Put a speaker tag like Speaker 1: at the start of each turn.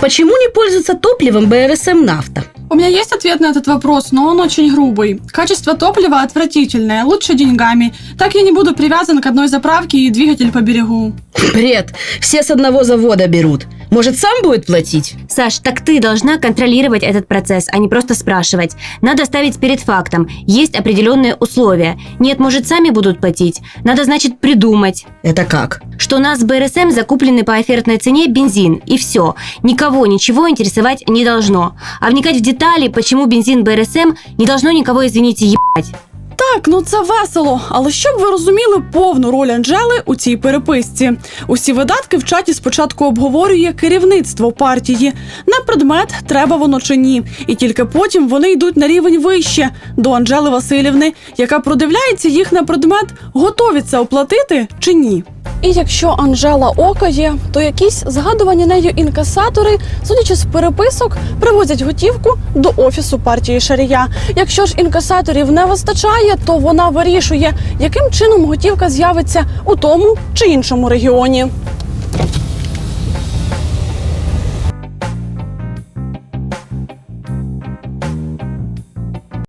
Speaker 1: почему не пользуются топливом БРСМ «Нафта»?
Speaker 2: У меня есть ответ на этот вопрос, но он очень грубый. Качество топлива отвратительное, лучше деньгами. Так я не буду привязан к одной заправке и двигатель по берегу.
Speaker 1: Бред, все с одного завода берут. Может, сам будет платить?
Speaker 3: Саш, так ты должна контролировать этот процесс, а не просто спрашивать. Надо ставить перед фактом. Есть определенные условия. Нет, может, сами будут платить. Надо, значит, придумать,
Speaker 1: Это как?
Speaker 3: что у нас с БРСМ закупленный по офертной цене бензин, и все. Никого ничего интересовать не должно. А вникать в детали, почему бензин БРСМ, не должно никого, извините, ебать.
Speaker 2: Так, ну це весело, але щоб ви розуміли повну роль Анжели у цій переписці. Усі видатки в чаті спочатку обговорює керівництво партії на предмет треба воно чи ні. І тільки потім вони йдуть на рівень вище до Анжели Васильівни, яка продивляється їх на предмет, готові це оплатити чи ні. І якщо Анжела окає, то якісь згадувані нею інкасатори, судячи з переписок, привозять готівку до офісу партії Шарія. Якщо ж інкасаторів не вистачає, то вона вирішує, яким чином готівка з'явиться у тому чи іншому регіоні.